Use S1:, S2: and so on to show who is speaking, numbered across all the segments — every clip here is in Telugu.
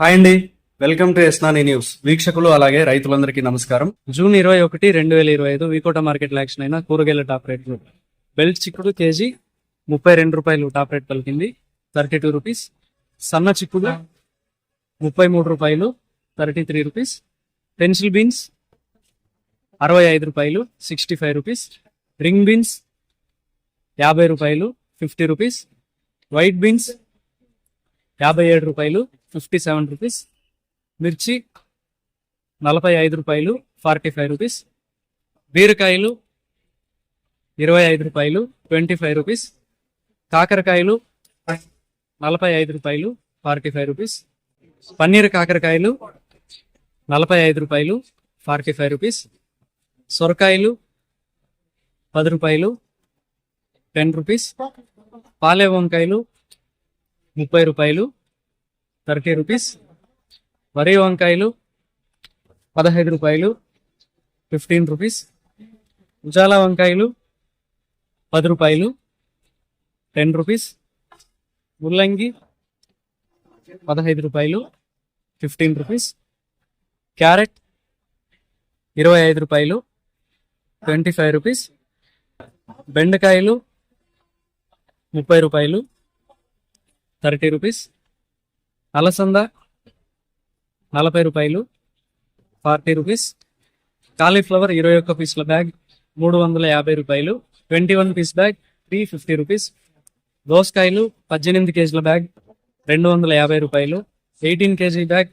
S1: హాయ్ అండి. వెల్కమ్ టు ఎస్నాని న్యూస్. వీక్షకులు అలాగే రైతులందరికీ నమస్కారం. జూన్ ఇరవై ఒకటి రెండు వేల ఇరవై ఐదు వికోట మార్కెట్ యాక్షన్ అయిన కూరగాయల టాప్ రేట్లు బెల్ట్ చిక్కుడు కేజీ ముప్పై రెండు రూపాయలు టాప్ రేట్ పలికింది. Thirty two rupees. సన్న చిక్కుడు ముప్పై మూడు రూపాయలు thirty three rupees. Pencil beans అరవై ఐదు రూపాయలు sixty five rupees. Ring beans యాభై రూపాయలు ఫిఫ్టీ రూపీస్. వైట్ బీన్స్ యాభై ఏడు రూపాయలు ఫిఫ్టీ సెవెన్ రూపీస్ మిర్చి నలభై ఐదు రూపాయలు ఫార్టీ ఫైవ్ రూపీస్ బీరకాయలు ఇరవై ఐదు రూపాయలు ట్వంటీ ఫైవ్ రూపీస్ కాకరకాయలు నలభై ఐదు రూపాయలు ఫార్టీ ఫైవ్ రూపీస్ పన్నీర్ కాకరకాయలు నలభై ఐదు రూపాయలు ఫార్టీ ఫైవ్ రూపీస్ సొరకాయలు పది రూపాయలు టెన్ రూపీస్ పాలే వంకాయలు ముప్పై రూపాయలు థర్టీ రూపీస్. వరి వంకాయలు పదహైదు రూపాయలు ఫిఫ్టీన్ రూపీస్. ఉజాలా వంకాయలు పది రూపాయలు టెన్ రూపీస్. ముల్లంగి పదహైదు రూపాయలు ఫిఫ్టీన్ రూపీస్. క్యారెట్ ఇరవై ఐదు రూపాయలు ట్వంటీ ఫైవ్ రూపీస్. బెండకాయలు ముప్పై రూపాయలు థర్టీ రూపీస్. అలసంద నలభై రూపాయలు ఫార్టీ రూపీస్. కాలీఫ్లవర్ ఇరవై ఒక్క పీసుల బ్యాగ్ మూడు వందల యాభై రూపాయలు. Twenty one piece bag three fifty rupees. దోసకాయలు పద్దెనిమిది కేజీల బ్యాగ్ రెండు వందల యాభై రూపాయలు. Eighteen KG bag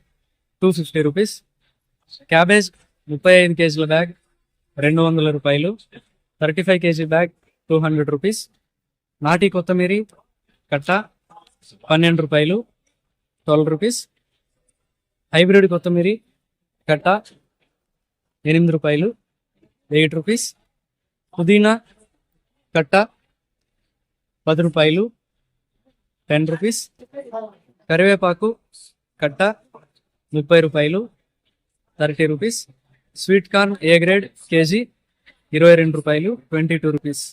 S1: two fifty rupees. Cabbage ముప్పై ఐదు కేజీల బ్యాగ్ రెండు వందల రూపాయలు. Thirty five KG bag two hundred rupees. నాటి కొత్తమీరి కట్ట పన్నెండు రూపాయలు. Twelve rupees. హైబ్రిడ్ కొత్తిమీరి కట్ట ఎనిమిది రూపాయలు ఎయిట్ రూపీస్. పుదీనా కట్ట పది రూపాయలు టెన్ రూపీస్. కరివేపాకు కట్ట ముప్పై రూపాయలు thirty rupees. Sweet corn A grade KG ఇరవై రెండు రూపాయలు ట్వంటీ టూ రూపీస్.